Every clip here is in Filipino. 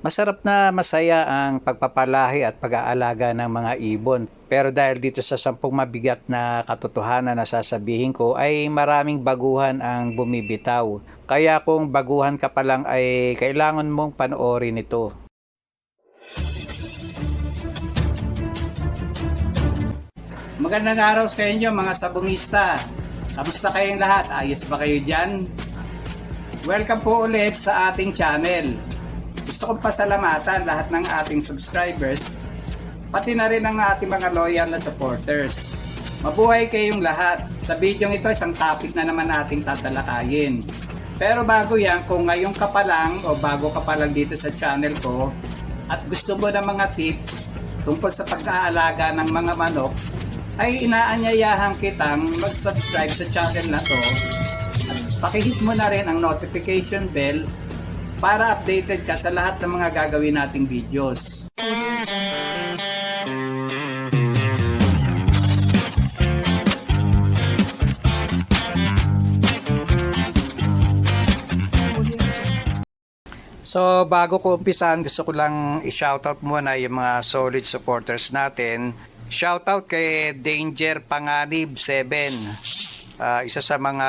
Masarap na masaya ang pagpapalahi at pag-aalaga ng mga ibon. Pero dahil dito sa sampung mabigat na katotohanan na sasabihin ko ay maraming baguhan ang bumibitaw. Kaya kung baguhan ka pa lang ay kailangan mong panoorin ito. Magandang araw sa inyo mga sabungista. Kamusta kayong lahat? Ayos ba kayo dyan? Welcome po ulit sa ating channel. Gusto kong pasalamatan lahat ng ating subscribers, pati na rin ang ating mga loyal na supporters. Mabuhay kayong lahat. Sa video ito, isang topic na naman nating tatalakayin. Pero bago yan, kung ngayon ka pa lang o bago ka pa lang dito sa channel ko at gusto mo ng mga tips tungkol sa pag-aalaga ng mga manok, ay inaanyayahan kitang mag-subscribe sa channel na to at pakihit mo na rin ang notification bell para updated ka sa lahat ng mga gagawin nating videos. So bago ko umpisan, gusto ko lang i-shoutout muna yung mga solid supporters natin. Shoutout kay Danger Panganib 7. Ah, isa sa mga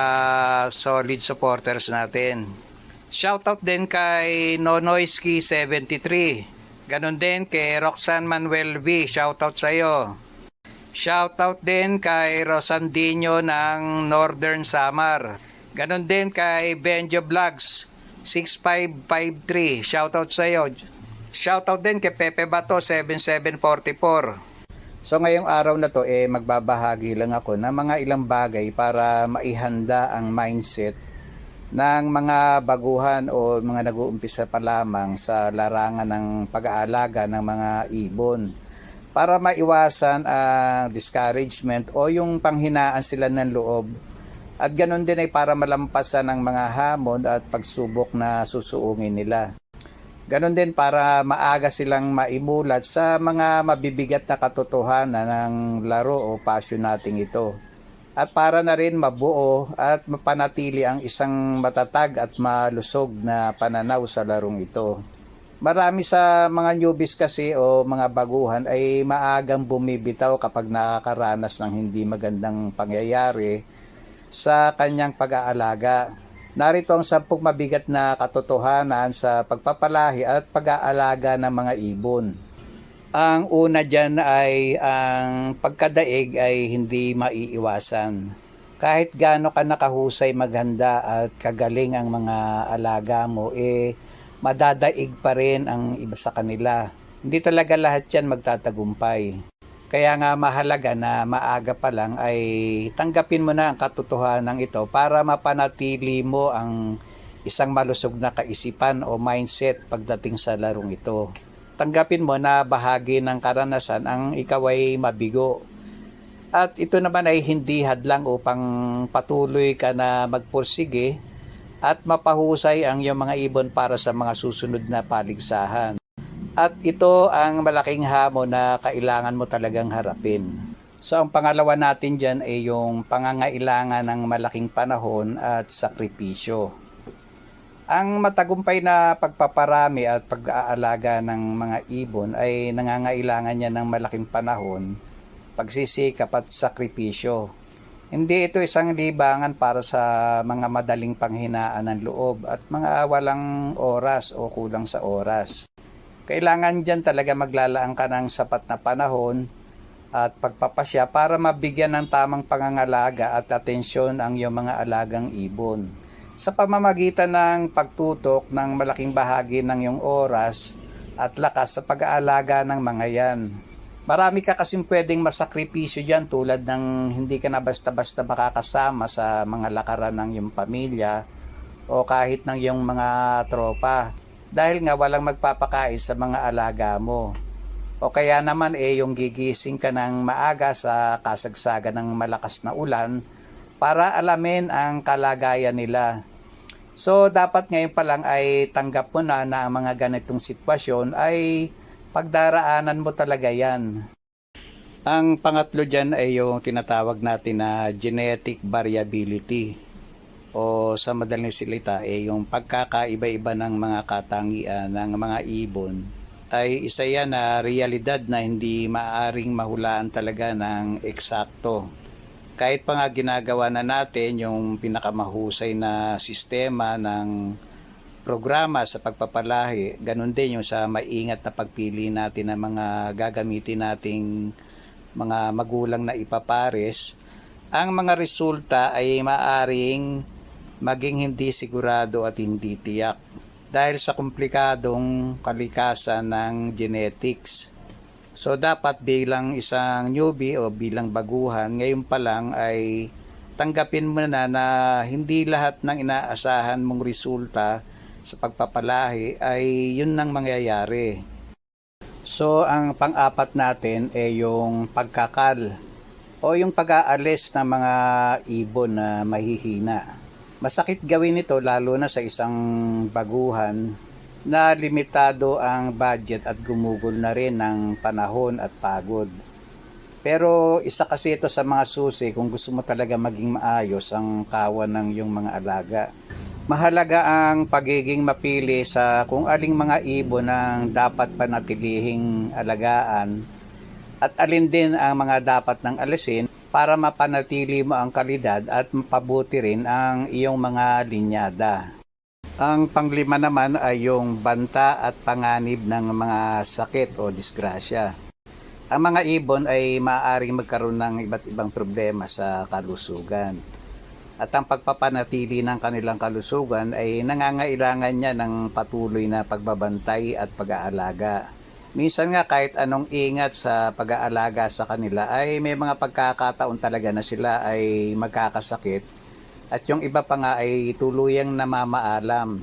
solid supporters natin. Shoutout din kay Nonoisky 73. Ganon din kay Roxanne Manuel V. Shoutout sa iyo. Shoutout din kay Rosandinho ng Northern Samar. Ganon din kay Benjo Vlogs 6553. Shoutout sa iyo. Shoutout din kay Pepe Bato 7744. So ngayong araw na to eh magbabahagi lang ako ng mga ilang bagay para maihanda ang mindset ng mga baguhan o mga nag-uumpisa pa lamang sa larangan ng pag-aalaga ng mga ibon para maiwasan ang discouragement o yung panghinaan sila ng loob at ganun din ay para malampasan ang mga hamon at pagsubok na susuungin nila. Ganon din para maaga silang maimulat sa mga mabibigat na katotohanan ng laro o passion nating ito. At para na rin mabuo at mapanatili ang isang matatag at malusog na pananaw sa larong ito. Marami sa mga newbies kasi o mga baguhan ay maagang bumibitaw kapag nakakaranas ng hindi magandang pangyayari sa kanyang pag-aalaga. Narito ang sampung mabigat na katotohanan sa pagpapalahi at pag-aalaga ng mga ibon. Ang una dyan ay ang pagkadaig ay hindi maiiwasan. Kahit gaano ka nakahusay maghanda at kagaling ang mga alaga mo, eh madadaig pa rin ang iba sa kanila. Hindi talaga lahat yan magtatagumpay. Kaya nga mahalaga na maaga pa lang ay tanggapin mo na ang katotohanan ito para mapanatili mo ang isang malusog na kaisipan o mindset pagdating sa larong ito. Tanggapin mo na bahagi ng karanasan ang ikaw ay mabigo. At ito naman ay hindi hadlang upang patuloy ka na magpursige at mapahusay ang iyong mga ibon para sa mga susunod na paligsahan. At ito ang malaking hamon na kailangan mo talagang harapin. So ang pangalawa natin dyan ay yung pangangailangan ng malaking panahon at sakripisyo. Ang matagumpay na pagpaparami at pag-aalaga ng mga ibon ay nangangailangan niya ng malaking panahon, pagsisikap at sakripisyo. Hindi ito isang libangan para sa mga madaling panghinaan ng loob at mga walang oras o kulang sa oras kailangan dyan talaga maglalaan ka ng sapat na panahon at pagpapasya para mabigyan ng tamang pangangalaga at atensyon ang iyong mga alagang ibon. Sa pamamagitan ng pagtutok ng malaking bahagi ng iyong oras at lakas sa pag-aalaga ng mga yan. Marami ka kasing pwedeng masakripisyo dyan tulad ng hindi ka na basta-basta makakasama sa mga lakaran ng iyong pamilya o kahit ng iyong mga tropa dahil nga walang magpapakain sa mga alaga mo. O kaya naman eh yung gigising ka ng maaga sa kasagsagan ng malakas na ulan para alamin ang kalagayan nila. So dapat ngayon pa lang ay tanggap mo na na ang mga ganitong sitwasyon ay pagdaraanan mo talaga yan. Ang pangatlo dyan ay yung tinatawag natin na genetic variability. o sa madaling silita eh yung pagkakaiba-iba ng mga katangian ng mga ibon ay isa yan na realidad na hindi maaring mahulaan talaga ng eksakto. Kahit pa nga ginagawa na natin yung pinakamahusay na sistema ng programa sa pagpapalahi, ganun din yung sa maingat na pagpili natin ng mga gagamitin nating mga magulang na ipapares, ang mga resulta ay maaring maging hindi sigurado at hindi tiyak dahil sa komplikadong kalikasan ng genetics. So dapat bilang isang newbie o bilang baguhan, ngayon pa lang ay tanggapin mo na na hindi lahat ng inaasahan mong resulta sa pagpapalahi ay yun nang mangyayari. So ang pang-apat natin ay yung pagkakal o yung pag-aalis ng mga ibon na mahihina. Masakit gawin ito lalo na sa isang baguhan na limitado ang budget at gumugol na rin ng panahon at pagod. Pero isa kasi ito sa mga susi kung gusto mo talaga maging maayos ang kawan ng iyong mga alaga. Mahalaga ang pagiging mapili sa kung aling mga ibon ang dapat panatilihing alagaan at alin din ang mga dapat ng alisin para mapanatili mo ang kalidad at mapabuti rin ang iyong mga linyada. Ang panglima naman ay yung banta at panganib ng mga sakit o disgrasya. Ang mga ibon ay maaaring magkaroon ng iba't ibang problema sa kalusugan. At ang pagpapanatili ng kanilang kalusugan ay nangangailangan niya ng patuloy na pagbabantay at pag-aalaga. Minsan nga kahit anong ingat sa pag-aalaga sa kanila ay may mga pagkakataon talaga na sila ay magkakasakit at yung iba pa nga ay tuluyang namamaalam.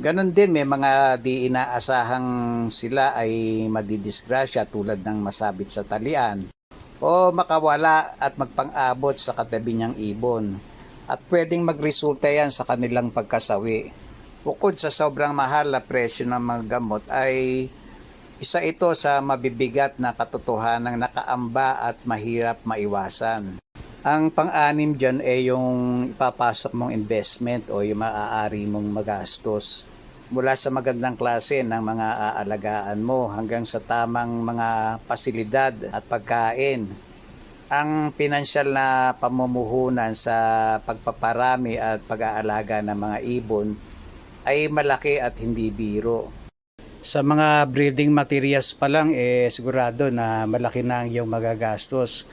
Ganon din may mga di inaasahang sila ay madidisgrasya tulad ng masabit sa talian o makawala at magpang-abot sa katabi niyang ibon at pwedeng magresulta yan sa kanilang pagkasawi. Bukod sa sobrang mahal na presyo ng mga gamot ay isa ito sa mabibigat na katotohanan ng nakaamba at mahirap maiwasan. Ang pang-anim dyan ay yung ipapasok mong investment o yung maaari mong magastos. Mula sa magandang klase ng mga aalagaan mo hanggang sa tamang mga pasilidad at pagkain. Ang pinansyal na pamumuhunan sa pagpaparami at pag-aalaga ng mga ibon ay malaki at hindi biro sa mga breeding materials pa lang eh sigurado na malaki na ang iyong magagastos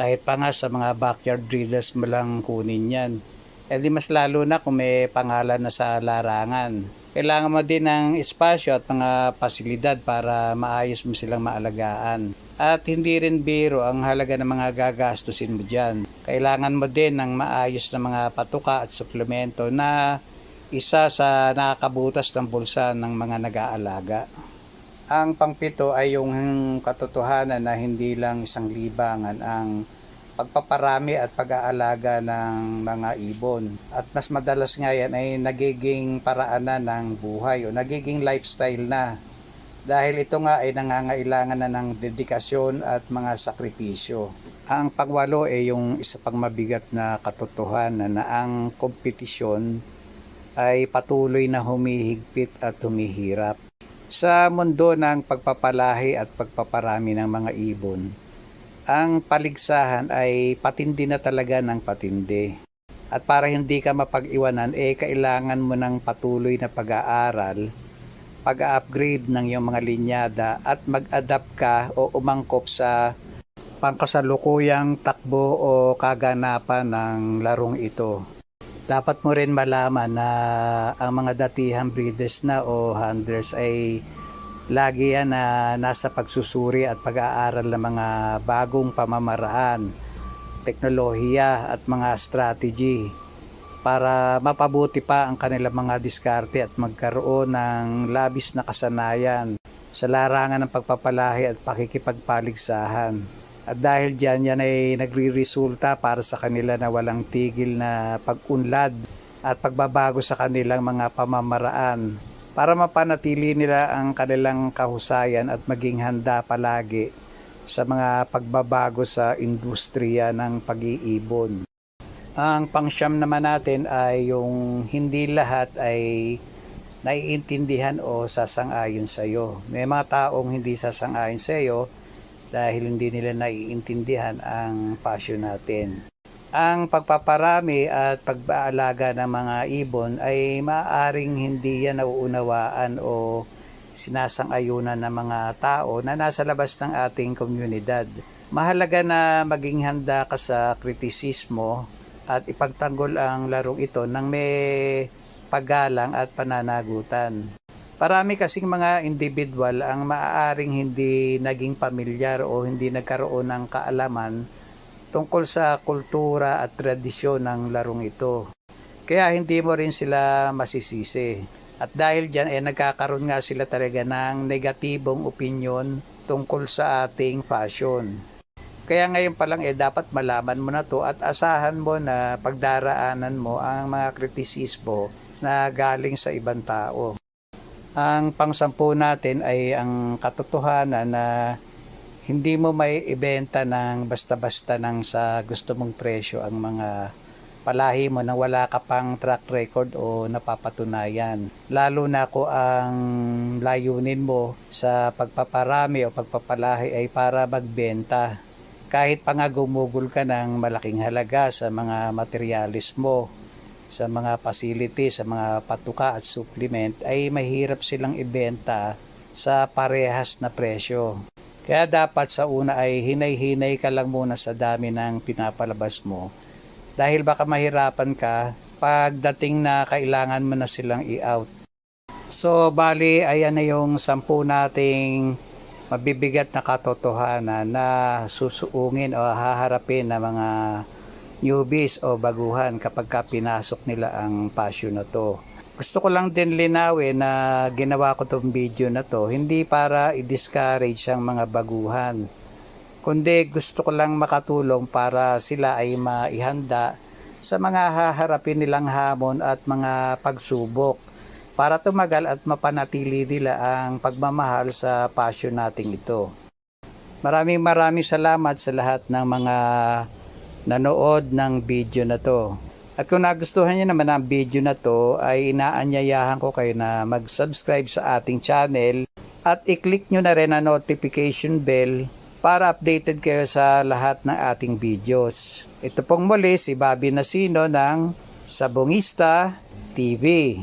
kahit pa nga sa mga backyard breeders mo lang kunin yan. Eh di mas lalo na kung may pangalan na sa larangan. Kailangan mo din ng espasyo at mga pasilidad para maayos mo silang maalagaan. At hindi rin biro ang halaga ng mga gagastusin mo dyan. Kailangan mo din ng maayos na mga patuka at suplemento na isa sa nakakabutas ng bulsa ng mga nag-aalaga. Ang pangpito ay yung katotohanan na hindi lang isang libangan ang pagpaparami at pag-aalaga ng mga ibon. At mas madalas nga yan ay nagiging paraanan ng buhay o nagiging lifestyle na. Dahil ito nga ay nangangailangan na ng dedikasyon at mga sakripisyo. Ang pagwalo ay yung isa pang mabigat na katotohanan na ang kompetisyon ay patuloy na humihigpit at humihirap. Sa mundo ng pagpapalahi at pagpaparami ng mga ibon, ang paligsahan ay patindi na talaga ng patindi. At para hindi ka mapag-iwanan, eh kailangan mo ng patuloy na pag-aaral, pag-upgrade ng iyong mga linyada at mag-adapt ka o umangkop sa pangkasalukuyang takbo o kaganapan ng larong ito dapat mo rin malaman na ang mga datihang breeders na o handlers ay lagi yan na nasa pagsusuri at pag-aaral ng mga bagong pamamaraan, teknolohiya at mga strategy para mapabuti pa ang kanilang mga diskarte at magkaroon ng labis na kasanayan sa larangan ng pagpapalahi at pakikipagpaligsahan. At dahil dyan, yan ay nagre-resulta para sa kanila na walang tigil na pag-unlad at pagbabago sa kanilang mga pamamaraan para mapanatili nila ang kanilang kahusayan at maging handa palagi sa mga pagbabago sa industriya ng pag-iibon. Ang pangsyam naman natin ay yung hindi lahat ay naiintindihan o sasang-ayon sa iyo. May mga taong hindi sasang-ayon sa iyo dahil hindi nila naiintindihan ang passion natin. Ang pagpaparami at pagbaalaga ng mga ibon ay maaring hindi yan nauunawaan o sinasang-ayunan ng mga tao na nasa labas ng ating komunidad. Mahalaga na maging handa ka sa kritisismo at ipagtanggol ang larong ito ng may paggalang at pananagutan. Parami kasing mga individual ang maaaring hindi naging pamilyar o hindi nagkaroon ng kaalaman tungkol sa kultura at tradisyon ng larong ito. Kaya hindi mo rin sila masisisi. At dahil dyan, eh, nagkakaroon nga sila talaga ng negatibong opinion tungkol sa ating fashion. Kaya ngayon pa lang eh dapat malaman mo na to at asahan mo na pagdaraanan mo ang mga kritisismo na galing sa ibang tao. Ang pangsampu natin ay ang katotohanan na hindi mo may ibenta ng basta-basta ng sa gusto mong presyo ang mga palahi mo nang wala ka pang track record o napapatunayan. Lalo na ko ang layunin mo sa pagpaparami o pagpapalahi ay para magbenta kahit pa nga gumugol ka ng malaking halaga sa mga materialis mo, sa mga facility, sa mga patuka at supplement, ay mahirap silang ibenta sa parehas na presyo. Kaya dapat sa una ay hinay-hinay ka lang muna sa dami ng pinapalabas mo dahil baka mahirapan ka pagdating na kailangan mo na silang i-out. So, bali, ayan na yung sampu nating mabibigat na katotohanan na susuungin o haharapin ng mga newbies o baguhan kapag ka pinasok nila ang passion na to. Gusto ko lang din linawin na ginawa ko tong video na to hindi para i-discourage ang mga baguhan kundi gusto ko lang makatulong para sila ay maihanda sa mga haharapin nilang hamon at mga pagsubok para tumagal at mapanatili nila ang pagmamahal sa passion nating ito. Maraming maraming salamat sa lahat ng mga nanood ng video na to. At kung nagustuhan niyo naman ang video na to ay inaanyayahan ko kayo na mag-subscribe sa ating channel at i-click nyo na rin ang notification bell para updated kayo sa lahat ng ating videos. Ito pong muli si Bobby Nasino ng Sabongista TV.